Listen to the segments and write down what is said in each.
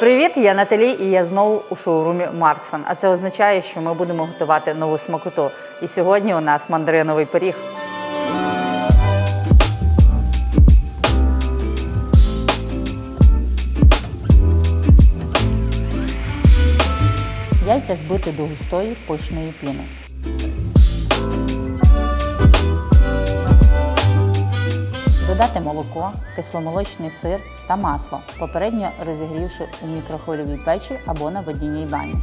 Привіт, я Наталі, і я знову у шоурумі Марксон. А це означає, що ми будемо готувати нову смакоту. І сьогодні у нас мандариновий пиріг. Яйця збити до густої пишної піни. Додати молоко, кисломолочний сир та масло, попередньо розігрівши у мікрохвильовій печі або на водяній бані.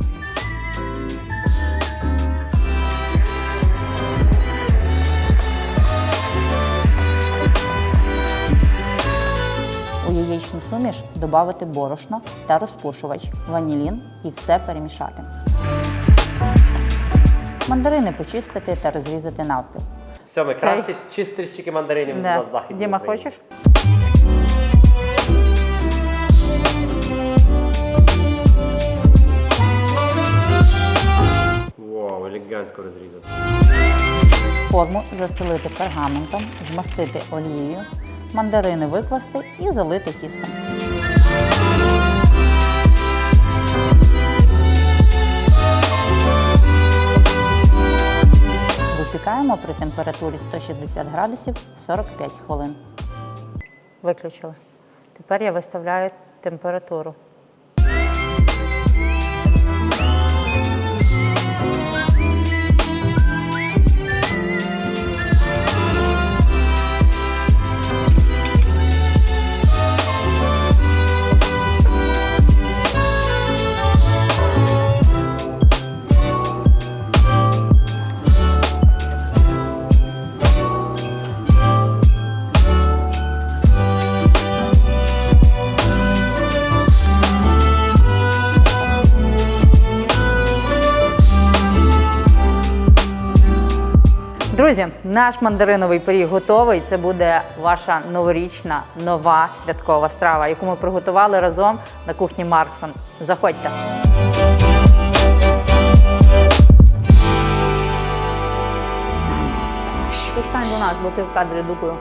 У яєчну суміш додати борошно та розпушувач, ванілін і все перемішати. Мандарини почистити та розрізати навпіл. Все, ми краще чистильщики мандаринів на західній Діма, Україні. хочеш? Вау, елегантсько розрізати. Форму застелити пергаментом, змастити олією, мандарини викласти і залити тістом. Випікаємо при температурі 160 градусів 45 хвилин. Виключили. Тепер я виставляю температуру. Друзі, наш мандариновий пиріг готовий. Це буде ваша новорічна нова святкова страва, яку ми приготували разом на кухні Марксон. Заходьте. Ти стань до нас, бо ти в кадрі дупою.